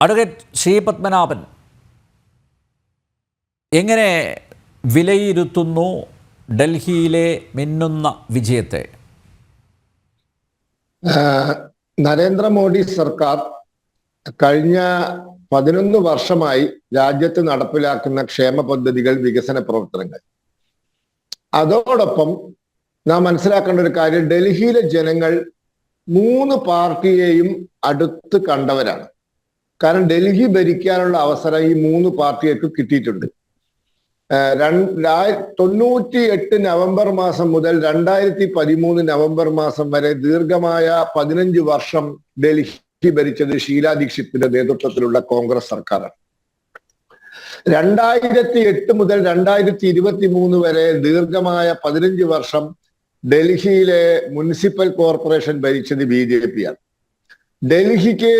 Advocate Shri Padmanabhan എങ്ങനെ വിലയിരുത്തുന്നു ഡൽഹിയിലെ മിന്നുന്ന വിജയത്തെ? നരേന്ദ്രമോദി സർക്കാർ കഴിഞ്ഞ പതിനൊന്ന് വർഷമായി രാജ്യത്ത് നടപ്പിലാക്കുന്ന ക്ഷേമ പദ്ധതികൾ വികസന പ്രവർത്തനങ്ങൾ. അതോടൊപ്പം നാം മനസ്സിലാക്കേണ്ട ഒരു കാര്യം ഡൽഹിയിലെ ജനങ്ങൾ മൂന്ന് പാർട്ടിയെയും അടുത്ത് കണ്ടവരാണ്. കാരണം ഡൽഹി ഭരിക്കാനുള്ള അവസരം ഈ മൂന്ന് പാർട്ടികൾക്ക് കിട്ടിയിട്ടുണ്ട്. തൊണ്ണൂറ്റി എട്ട് നവംബർ മാസം മുതൽ രണ്ടായിരത്തി പതിമൂന്ന് നവംബർ മാസം വരെ ദീർഘമായ പതിനഞ്ച് വർഷം ഡൽഹി ഭരിച്ചത് ഷീലാ ദീക്ഷിത്തിന്റെ നേതൃത്വത്തിലുള്ള കോൺഗ്രസ് സർക്കാരാണ്. രണ്ടായിരത്തി എട്ട് മുതൽ രണ്ടായിരത്തി ഇരുപത്തി മൂന്ന് വരെ ദീർഘമായ പതിനഞ്ച് വർഷം ഡൽഹിയിലെ മുനിസിപ്പൽ കോർപ്പറേഷൻ ഭരിച്ചത് ബി ജെ പി ആണ്. ഡൽഹിക്ക്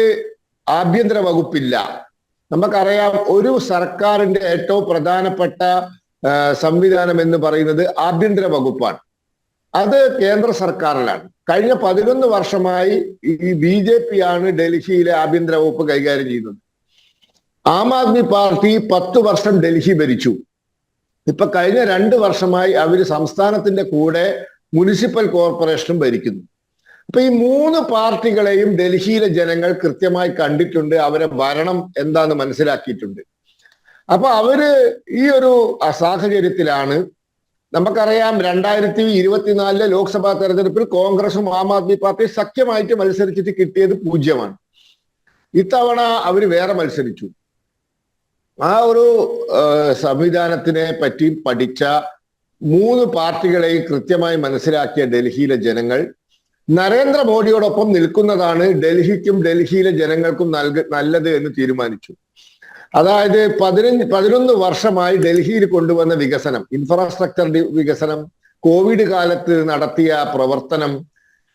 ആഭ്യന്തര വകുപ്പില്ല. നമുക്കറിയാം ഒരു സർക്കാരിന്റെ ഏറ്റവും പ്രധാനപ്പെട്ട സംവിധാനം എന്ന് പറയുന്നത് ആഭ്യന്തര വകുപ്പാണ്. അത് കേന്ദ്ര സർക്കാരിലാണ്. കഴിഞ്ഞ പതിനൊന്ന് വർഷമായി ഈ ബി ജെ പി ആണ് ഡൽഹിയിലെ ആഭ്യന്തര വകുപ്പ് കൈകാര്യം ചെയ്യുന്നത്. ആം ആദ്മി പാർട്ടി പത്ത് വർഷം ഡൽഹി ഭരിച്ചു. ഇപ്പൊ കഴിഞ്ഞ രണ്ട് വർഷമായി അവർ സംസ്ഥാനത്തിന്റെ കൂടെ മുനിസിപ്പൽ കോർപ്പറേഷനും ഭരിക്കുന്നു. അപ്പൊ ഈ മൂന്ന് പാർട്ടികളെയും ഡൽഹിയിലെ ജനങ്ങൾ കൃത്യമായി കണ്ടിട്ടുണ്ട്. അവരെ ഭരണം എന്താന്ന് മനസ്സിലാക്കിയിട്ടുണ്ട്. അപ്പൊ അവർ ഈ ഒരു സാഹചര്യത്തിലാണ് നമുക്കറിയാം രണ്ടായിരത്തി ഇരുപത്തിനാലിലെ ലോക്സഭാ തെരഞ്ഞെടുപ്പിൽ കോൺഗ്രസും ആം ആദ്മി പാർട്ടി സഖ്യമായിട്ട് മത്സരിച്ചിട്ട് കിട്ടിയത് പൂജ്യമാണ്. ഇത്തവണ അവർ വേറെ മത്സരിച്ചു. ആ ഒരു സംവിധാനത്തിനെ പറ്റി പഠിച്ച മൂന്ന് പാർട്ടികളെയും കൃത്യമായി മനസ്സിലാക്കിയ ഡൽഹിയിലെ ജനങ്ങൾ നരേന്ദ്രമോദിയോടൊപ്പം നിൽക്കുന്നതാണ് ഡൽഹിക്കും ഡൽഹിയിലെ ജനങ്ങൾക്കും നൽക നല്ലത് എന്ന് തീരുമാനിച്ചു. അതായത് പതിനഞ്ച് പതിനൊന്ന് വർഷമായി ഡൽഹിയിൽ കൊണ്ടുവന്ന വികസനം ഇൻഫ്രാസ്ട്രക്ചർ വികസനം കോവിഡ് കാലത്ത് നടത്തിയ പ്രവർത്തനം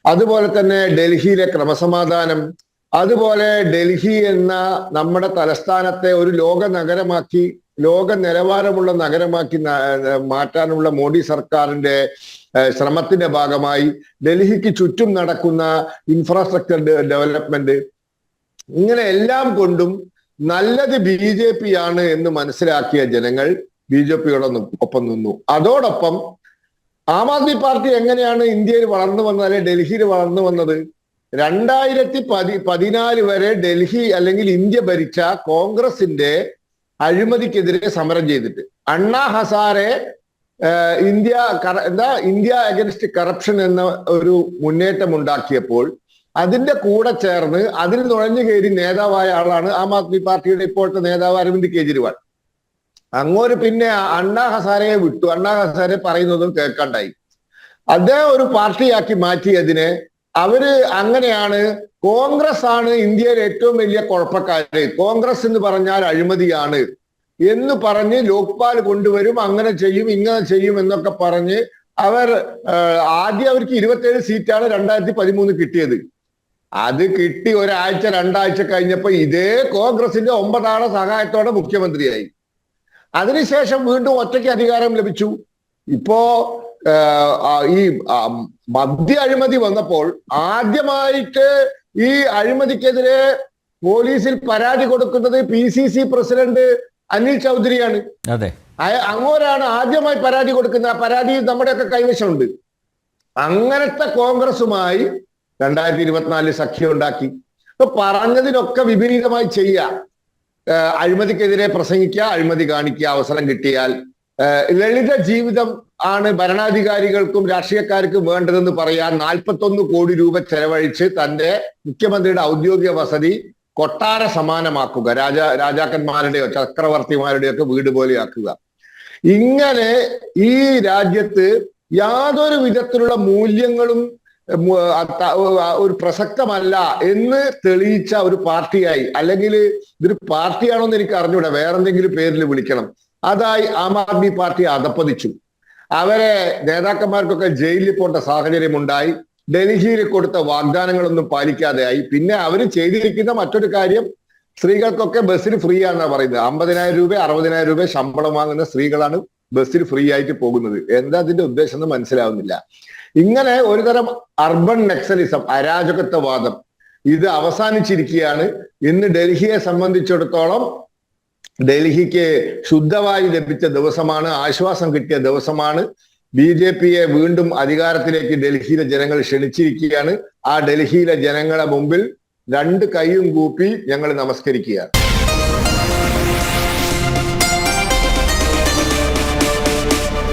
അതുപോലെ തന്നെ ഡൽഹിയിലെ ക്രമസമാധാനം അതുപോലെ ഡൽഹി എന്ന നമ്മുടെ തലസ്ഥാനത്തെ ഒരു ലോക നഗരമാക്കി ലോക നിലവാരമുള്ള നഗരമാക്കി മാറ്റാനുള്ള മോഡി സർക്കാരിന്റെ ശ്രമത്തിന്റെ ഭാഗമായി ഡൽഹിക്ക് ചുറ്റും നടക്കുന്ന ഇൻഫ്രാസ്ട്രക്ചർ ഡെവലപ്മെന്റ് ഇങ്ങനെ എല്ലാം കൊണ്ടും നല്ലത് ബി ജെ പി ആണ് എന്ന് മനസ്സിലാക്കിയ ജനങ്ങൾ ബി ജെ പിയോടൊന്നും ഒപ്പം നിന്നു. അതോടൊപ്പം ആം ആദ്മി പാർട്ടി എങ്ങനെയാണ് ഇന്ത്യയിൽ വളർന്നു വന്നത് അല്ലെ ഡൽഹിയിൽ വളർന്നു വന്നത്? രണ്ടായിരത്തി പതി പതിനാല് വരെ ഡൽഹി അല്ലെങ്കിൽ ഇന്ത്യ ഭരിച്ച കോൺഗ്രസിന്റെ അഴിമതിക്കെതിരെ സമരം ചെയ്തിട്ട്. അണ്ണാ ഹസാരെ ഇന്ത്യ എന്താ ഇന്ത്യ അഗൻസ്റ്റ് കറപ്ഷൻ എന്ന ഒരു മുന്നേറ്റം ഉണ്ടാക്കിയപ്പോൾ അതിന്റെ കൂടെ ചേർന്ന് അതിൽ നുഴഞ്ഞു കയറി നേതാവായ ആളാണ് ആം ആദ്മി പാർട്ടിയുടെ ഇപ്പോഴത്തെ നേതാവ് അരവിന്ദ് കെജ്രിവാൾ. അങ്ങോട്ട് പിന്നെ അണ്ണാ ഹസാരയെ വിട്ടു. അണ്ണാ ഹസാരെ പറയുന്നതും കേൾക്കണ്ടായി. അദ്ദേഹം ഒരു പാർട്ടിയാക്കി മാറ്റിയതിനെ അവർ അങ്ങനെയാണ്. കോൺഗ്രസ് ആണ് ഇന്ത്യയിലെ ഏറ്റവും വലിയ കുഴപ്പക്കാര്. കോൺഗ്രസ് എന്ന് പറഞ്ഞാൽ അഴിമതിയാണ്. എന്ന് പറഞ്ഞ് ലോക്പാൽ കൊണ്ടുവരും അങ്ങനെ ചെയ്യും ഇങ്ങനെ ചെയ്യും എന്നൊക്കെ പറഞ്ഞ് അവർ ആദ്യം അവർക്ക് ഇരുപത്തേഴ് സീറ്റാണ് രണ്ടായിരത്തി പതിമൂന്ന് കിട്ടിയത്. അത് കിട്ടി ഒരാഴ്ച രണ്ടാഴ്ച കഴിഞ്ഞപ്പോ ഇതേ കോൺഗ്രസിന്റെ ഒമ്പതാള സഹായത്തോടെ മുഖ്യമന്ത്രിയായി. അതിനുശേഷം വീണ്ടും ഒറ്റയ്ക്ക് അധികാരം ലഭിച്ചു. ഇപ്പോ ഈ മദ്യ അഴിമതി വന്നപ്പോൾ ആദ്യമായിട്ട് ഈ അഴിമതിക്കെതിരെ പോലീസിൽ പരാതി കൊടുക്കുന്നത് P C C president Anil ചൗധരിയാണ്. അതെ. അങ്ങോരാണ് ആദ്യമായി പരാതി കൊടുക്കുന്നത്. ആ പരാതി നമ്മുടെയൊക്കെ കൈവശമുണ്ട്. അങ്ങനത്തെ കോൺഗ്രസുമായി രണ്ടായിരത്തി ഇരുപത്തിനാലിൽ സഖ്യം ഉണ്ടാക്കി. ഇപ്പൊ പറഞ്ഞതിനൊക്കെ വിപരീതമായി ചെയ്യുക അഴിമതിക്കെതിരെ പ്രസംഗിക്കുക അഴിമതി കാണിക്കുക അവസരം കിട്ടിയാൽ ലളിത ജീവിതം ആണ് ഭരണാധികാരികൾക്കും രാഷ്ട്രീയക്കാർക്കും വേണ്ടതെന്ന് പറയാൻ നാൽപ്പത്തൊന്ന് കോടി രൂപ ചെലവഴിച്ച് തന്റെ മുഖ്യമന്ത്രിയുടെ ഔദ്യോഗിക വസതി കൊട്ടാര സമാനമാക്കുക. രാജ രാജാക്കന്മാരുടെയോ ചക്രവർത്തിമാരുടെയോ ഒക്കെ വീട് പോലെയാക്കുക. ഇങ്ങനെ ഈ രാജ്യത്ത് യാതൊരു വിധത്തിലുള്ള മൂല്യങ്ങളും ഒരു പ്രസക്തമല്ല എന്ന് തെളിയിച്ച ഒരു പാർട്ടിയായി. അല്ലെങ്കിൽ ഇതൊരു പാർട്ടിയാണോ എന്ന് എനിക്ക് അറിഞ്ഞൂടെ. വേറെന്തെങ്കിലും പേരിൽ വിളിക്കണം. അതായി ആം ആദ്മി പാർട്ടി അധപ്പതിച്ചു. അവരെ നേതാക്കന്മാർക്കൊക്കെ ജയിലിൽ പോകേണ്ട സാഹചര്യം ഉണ്ടായി ഡൽഹിയിൽ കൊടുത്ത വാഗ്ദാനങ്ങളൊന്നും പാലിക്കാതെയായി പിന്നെ അവർ ചെയ്തിരിക്കുന്ന മറ്റൊരു കാര്യം സ്ത്രീകൾക്കൊക്കെ ബസ്സിൽ ഫ്രീ ആണെന്ന് പറയുന്നത്. അമ്പതിനായിരം രൂപ അറുപതിനായിരം രൂപ ശമ്പളം വാങ്ങുന്ന സ്ത്രീകളാണ് ബസ്സിൽ ഫ്രീ ആയിട്ട് പോകുന്നത്. എന്താ അതിന്റെ ഉദ്ദേശം എന്ന് മനസ്സിലാവുന്നില്ല. ഇങ്ങനെ ഒരുതരം അർബൻ നെക്സലിസം അരാജകത്വവാദം ഇത് അവസാനിച്ചിരിക്കുകയാണ്. ഇന്ന് ഡൽഹിയെ സംബന്ധിച്ചിടത്തോളം ഡൽഹിക്ക് ശുദ്ധവായു ലഭിച്ച ദിവസമാണ് ആശ്വാസം കിട്ടിയ ദിവസമാണ്. ബി ജെ പിയെ വീണ്ടും അധികാരത്തിലേക്ക് ഡൽഹിയിലെ ജനങ്ങൾ ക്ഷണിച്ചിരിക്കുകയാണ്. ആ ഡൽഹിയിലെ ജനങ്ങളെ മുമ്പിൽ രണ്ട് കൈയും കൂപ്പി ഞങ്ങൾ നമസ്കരിക്കുകയാണ്.